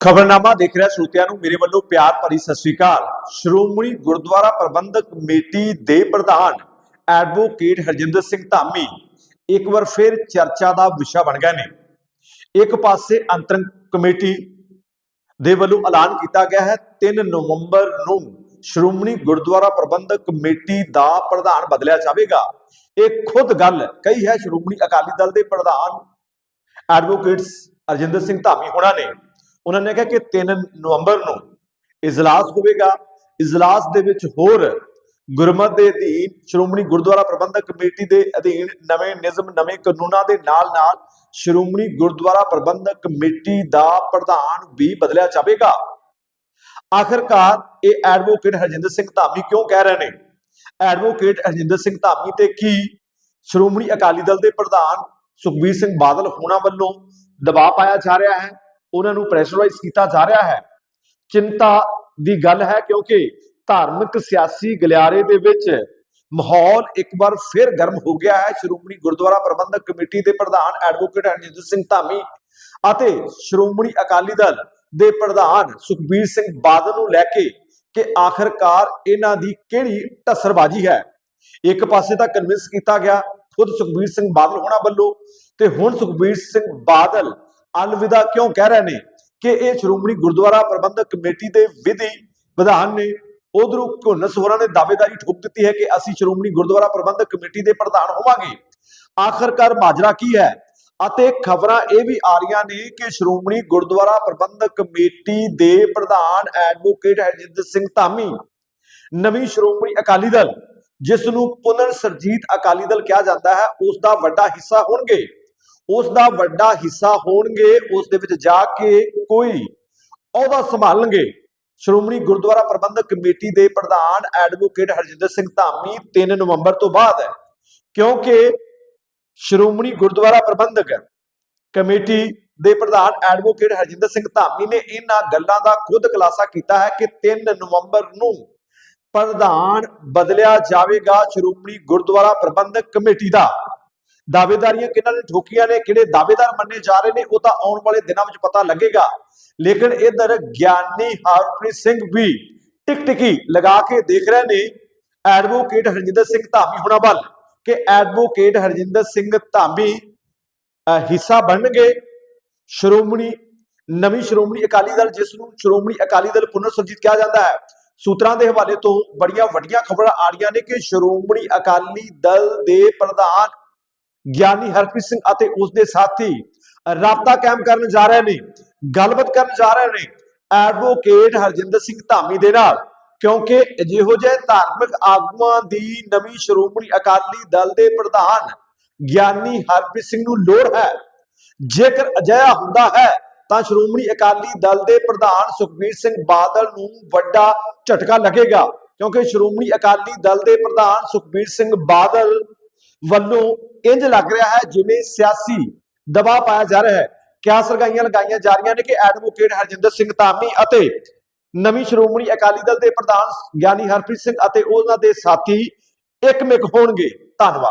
ਖਬਰਨਾਮਾ ਦੇਖ ਰਿਹਾ ਸਰੋਤਿਆਂ ਨੂੰ, ਮੇਰੇ ਵੱਲੋਂ ਪਿਆਰ ਭਰੀ ਸਤਿ ਸ੍ਰੀ ਅਕਾਲ। ਸ਼੍ਰੋਮਣੀ ਗੁਰਦੁਆਰਾ ਪ੍ਰਬੰਧਕ ਕਮੇਟੀ ਦੇ ਪ੍ਰਧਾਨ ਐਡਵੋਕੇਟ ਹਰਜਿੰਦਰ ਸਿੰਘ ਧਾਮੀ ਇੱਕ ਵਾਰ ਫਿਰ ਚਰਚਾ ਦਾ ਵਿਸ਼ਾ ਬਣ ਗਏ ਨੇ। ਇੱਕ ਪਾਸੇ ਅੰਤਰੰਗ ਕਮੇਟੀ ਦੇ ਵੱਲੋਂ ਐਲਾਨ ਕੀਤਾ ਗਿਆ ਹੈ 3 ਨਵੰਬਰ ਨੂੰ ਸ਼੍ਰੋਮਣੀ ਗੁਰਦੁਆਰਾ ਪ੍ਰਬੰਧਕ ਕਮੇਟੀ ਦਾ ਪ੍ਰਧਾਨ ਬਦਲਿਆ ਜਾਵੇਗਾ। ਇਹ ਖੁਦ ਗੱਲ ਕਹੀ ਹੈ, ਸ਼੍ਰੋਮਣੀ ਅਕਾਲੀ ਦਲ ਦੇ ਪ੍ਰਧਾਨ ਐਡਵੋਕੇਟਸ ਅਰਜਿੰਦਰ ਸਿੰਘ ਧਾਮੀ ਹੋਣਾ ਨੇ। ਉਹਨਾਂ ਨੇ ਕਿਹਾ ਕਿ 3 ਨਵੰਬਰ ਨੂੰ ਇਜਲਾਸ ਹੋਵੇਗਾ। ਇਜਲਾਸ ਦੇ ਵਿੱਚ ਹੋਰ ਗੁਰਮਤ ਦੇ ਅਧੀਨ ਸ਼੍ਰੋਮਣੀ ਗੁਰਦੁਆਰਾ ਪ੍ਰਬੰਧਕ ਕਮੇਟੀ ਦੇ ਅਧੀਨ ਨਵੇਂ ਨਿਯਮ, ਨਵੇਂ ਕਾਨੂੰਨਾਂ ਦੇ ਨਾਲ-ਨਾਲ ਸ਼੍ਰੋਮਣੀ ਗੁਰਦੁਆਰਾ ਪ੍ਰਬੰਧਕ ਕਮੇਟੀ ਦਾ ਪ੍ਰਧਾਨ ਵੀ ਬਦਲਿਆ ਜਾਵੇਗਾ। ਆਖਰਕਾਰ ਇਹ ਐਡਵੋਕੇਟ ਹਰਜਿੰਦਰ ਸਿੰਘ ਧਾਮੀ ਕਿਉਂ ਕਹਿ ਰਹੇ ਨੇ? ਐਡਵੋਕੇਟ ਹਰਜਿੰਦਰ ਸਿੰਘ ਧਾਮੀ ਤੇ ਕੀ? ਸ਼੍ਰੋਮਣੀ ਅਕਾਲੀ ਦਲ ਦੇ ਪ੍ਰਧਾਨ ਸੁਖਬੀਰ ਸਿੰਘ ਬਾਦਲ ਹੋਣਾ ਵੱਲੋਂ ਦਬਾਅ ਪਾਇਆ ਜਾ ਰਿਹਾ ਹੈ। ਉਹਨਾਂ ਨੂੰ ਪ੍ਰੈਸ਼ਰਾਈਜ਼ ਕੀਤਾ ਜਾ ਰਿਹਾ ਹੈ। ਚਿੰਤਾ ਦੀ ਗੱਲ ਹੈ ਕਿਉਂਕਿ ਧਾਰਮਿਕ ਸਿਆਸੀ ਗਲਿਆਰੇ ਦੇ ਵਿੱਚ ਮਾਹੌਲ ਇੱਕ ਵਾਰ ਫਿਰ ਗਰਮ ਹੋ ਗਿਆ ਹੈ। ਸ਼੍ਰੋਮਣੀ ਗੁਰਦੁਆਰਾ ਪ੍ਰਬੰਧਕ ਕਮੇਟੀ ਦੇ ਪ੍ਰਧਾਨ ਐਡਵੋਕੇਟ ਹਰਜਿੰਦਰ ਸਿੰਘ ਧਾਮੀ ਅਤੇ ਸ਼੍ਰੋਮਣੀ ਅਕਾਲੀ ਦਲ ਦੇ ਪ੍ਰਧਾਨ ਸੁਖਬੀਰ ਸਿੰਘ ਬਾਦਲ ਨੂੰ ਲੈ ਕੇ ਕਿ ਆਖਰਕਾਰ ਇਹਨਾਂ ਦੀ ਕਿਹੜੀ ਟੱਸਰਬਾਜੀ ਹੈ। ਇੱਕ ਪਾਸੇ ਤਾਂ ਕਨਵਿੰਸ ਕੀਤਾ ਗਿਆ, ਖੁਦ ਸੁਖਬੀਰ ਸਿੰਘ ਬਾਦਲ ਹੋਣਾ ਵੱਲੋਂ ਤੇ ਹੁਣ ਸੁਖਬੀਰ ਸਿੰਘ ਬਾਦਲ ਅਲਵਿਦਾ ਕਿਉਂ ਕਹਿ ਰਹੇ ਨੇ ਕਿ ਇਹ ਸ਼੍ਰੋਮਣੀ ਗੁਰਦੁਆਰਾ ਪ੍ਰਬੰਧਕ ਕਮੇਟੀ ਦੇ ਵਿਧੀ ਵਿਧਾਨ ਨੇ ਉਧਰੋਂ ਘੁੰਨਸ ਹੋਰਾਂ ਨੇ ਦਾਅਵੇਦਾਰੀ ਠੋਕ ਦਿੱਤੀ ਹੈ ਕਿ ਅਸੀਂ ਸ਼੍ਰੋਮਣੀ ਗੁਰਦੁਆਰਾ ਪ੍ਰਬੰਧਕ ਕਮੇਟੀ ਦੇ ਪ੍ਰਧਾਨ ਹੋਵਾਂਗੇ ਆਖਰਕਾਰ ਮਾਜਰਾ ਕੀ ਹੈ ਅਤੇ ਖਬਰਾਂ ਇਹ ਵੀ ਆ ਰਹੀਆਂ ਨੇ ਕਿ ਸ਼੍ਰੋਮਣੀ ਗੁਰਦੁਆਰਾ ਪ੍ਰਬੰਧਕ ਕਮੇਟੀ ਦੇ ਪ੍ਰਧਾਨ ਐਡਵੋਕੇਟ ਹਰਜਿੰਦਰ ਸਿੰਘ ਧਾਮੀ ਨਵੀਂ ਸ਼੍ਰੋਮਣੀ ਅਕਾਲੀ ਦਲ ਜਿਸ ਨੂੰ ਪੁਨਰ ਸਰਜੀਤ ਅਕਾਲੀ ਦਲ ਕਿਹਾ ਜਾਂਦਾ ਹੈ ਉਸ ਦਾ ਵੱਡਾ ਹਿੱਸਾ ਹੋਣਗੇ ਉਸ ਦਾ ਵੱਡਾ ਹਿੱਸਾ ਹੋਣਗੇ ਉਸ ਦੇ ਵਿੱਚ ਜਾ ਕੇ ਕੋਈ ਅਹੁਦਾ ਸੰਭਾਲਣਗੇ। ਸ਼੍ਰੋਮਣੀ ਗੁਰਦੁਆਰਾ ਪ੍ਰਬੰਧਕ ਕਮੇਟੀ ਦੇ ਪ੍ਰਧਾਨ ਐਡਵੋਕੇਟ ਹਰਜਿੰਦਰ ਸਿੰਘ ਧਾਮੀ 3 ਨਵੰਬਰ ਤੋਂ ਬਾਅਦ ਹੈ। ਕਿਉਂਕਿ ਸ਼੍ਰੋਮਣੀ ਗੁਰਦੁਆਰਾ ਪ੍ਰਬੰਧਕ ਕਮੇਟੀ ਦੇ ਪ੍ਰਧਾਨ ਐਡਵੋਕੇਟ ਹਰਜਿੰਦਰ ਸਿੰਘ ਧਾਮੀ ਨੇ ਇਹਨਾਂ ਗੱਲਾਂ ਦਾ ਖੁਦ ਖੁਲਾਸਾ ਕੀਤਾ ਹੈ ਕਿ 3 ਨਵੰਬਰ ਨੂੰ ਪ੍ਰਧਾਨ ਬਦਲਿਆ ਜਾਵੇਗਾ ਸ਼੍ਰੋਮਣੀ ਗੁਰਦੁਆਰਾ ਪ੍ਰਬੰਧਕ ਕਮੇਟੀ ਦਾ। ਦਾਅਵੇਦਾਰੀਆਂ ਕਿਹਨਾਂ ਨੇ ਠੋਕੀਆਂ ਨੇ ਕਿਹੜੇ ਦਾਅਵੇਦਾਰ ਮੰਨੇ ਜਾ ਰਹੇ ਨੇ ਉਹ ਤਾਂ ਆਉਣ ਵਾਲੇ ਦਿਨਾਂ ਵਿੱਚ ਪਤਾ ਲੱਗੇਗਾ। ਲੇਕਿਨ ਇਧਰ ਗਿਆਨੀ ਹਰਪ੍ਰੀਤ ਸਿੰਘ ਵੀ ਟਿਕ ਲਗਾ ਕੇ ਦੇਖ ਰਹੇ ਨੇ। ਐਡਵੋਕੇਟ ਹਰਜਿੰਦਰ ਸਿੰਘ ਧਾਮੀ ਹੋਣਾ ਵੱਲ ਕਿ ਐਡਵੋਕੇਟ ਹਰਜਿੰਦਰ ਸਿੰਘ ਧਾਮੀ ਅਹ, ਹਿੱਸਾ ਬਣਨਗੇ। ਸ਼੍ਰੋਮਣੀ ਨਵੀਂ ਸ਼੍ਰੋਮਣੀ ਅਕਾਲੀ ਦਲ ਜਿਸ ਨੂੰ ਸ਼੍ਰੋਮਣੀ ਅਕਾਲੀ ਦਲ ਪੁਨਰ ਸੁਰਜੀਤ ਕਿਹਾ ਜਾਂਦਾ ਹੈ ਸੂਤਰਾਂ ਦੇ ਹਵਾਲੇ ਤੋਂ ਬੜੀਆਂ ਵੱਡੀਆਂ ਖਬਰਾਂ ਆ ਰਹੀਆਂ ਨੇ ਕਿ ਸ਼੍ਰੋਮਣੀ ਅਕਾਲੀ ਦਲ ਦੇ ਪ੍ਰਧਾਨ ਗਿਆਨੀ ਹਰਪ੍ਰੀਤ ਸਿੰਘ ਅਤੇ ਉਸ ਦੇ ਸਾਥੀ ਰਾਬਤਾ ਕਾਇਮ ਕਰਨ ਜਾ ਰਹੇ ਨੇ, ਗੱਲਬਾਤ ਕਰਨ ਜਾ ਰਹੇ ਨੇ ਐਡਵੋਕੇਟ ਹਰਜਿੰਦਰ ਸਿੰਘ ਧਾਮੀ ਦੇ ਨਾਲ, ਕਿਉਂਕਿ ਜਿਹੋ ਜਿਹੇ ਧਾਰਮਿਕ ਆਗੂਆਂ ਦੀ ਨਵੀਂ ਸ਼੍ਰੋਮਣੀ ਅਕਾਲੀ ਦਲ ਦੇ ਪ੍ਰਧਾਨ ਗਿਆਨੀ ਹਰਪ੍ਰੀਤ ਸਿੰਘ ਨੂੰ ਲੋੜ ਹੈ। ਜੇਕਰ ਅਜਿਹਾ ਹੁੰਦਾ ਹੈ, ਤਾਂ ਸ਼੍ਰੋਮਣੀ ਅਕਾਲੀ ਦਲ ਦੇ ਪ੍ਰਧਾਨ ਸੁਖਬੀਰ ਸਿੰਘ ਬਾਦਲ ਨੂੰ ਵੱਡਾ ਝਟਕਾ ਲੱਗੇਗਾ, ਕਿਉਂਕਿ ਸ਼੍ਰੋਮਣੀ ਅਕਾਲੀ ਦਲ ਦੇ ਪ੍ਰਧਾਨ ਸੁਖਬੀਰ ਸਿੰਘ ਬਾਦਲ ਵੱਲੋਂ ਇੰਜ ਲੱਗ ਰਿਹਾ ਹੈ ਜਿਵੇਂ ਸਿਆਸੀ ਦਬਾਅ ਪਾਇਆ ਜਾ ਰਿਹਾ ਹੈ। ਕਿਆ ਸਰਗਾਈਆਂ ਲਗਾਈਆਂ ਜਾ ਰਹੀਆਂ ਨੇ ਕਿ ਐਡਵੋਕੇਟ ਹਰਜਿੰਦਰ ਸਿੰਘ ਧਾਮੀ ਅਤੇ ਨਵੀਂ ਸ਼੍ਰੋਮਣੀ ਅਕਾਲੀ ਦਲ ਦੇ ਪ੍ਰਧਾਨ ਗਿਆਨੀ ਹਰਪ੍ਰੀਤ ਸਿੰਘ ਅਤੇ ਉਹਨਾਂ ਦੇ ਸਾਥੀ ਇੱਕਮਿਕ ਹੋਣਗੇ। ਧੰਨਵਾਦ।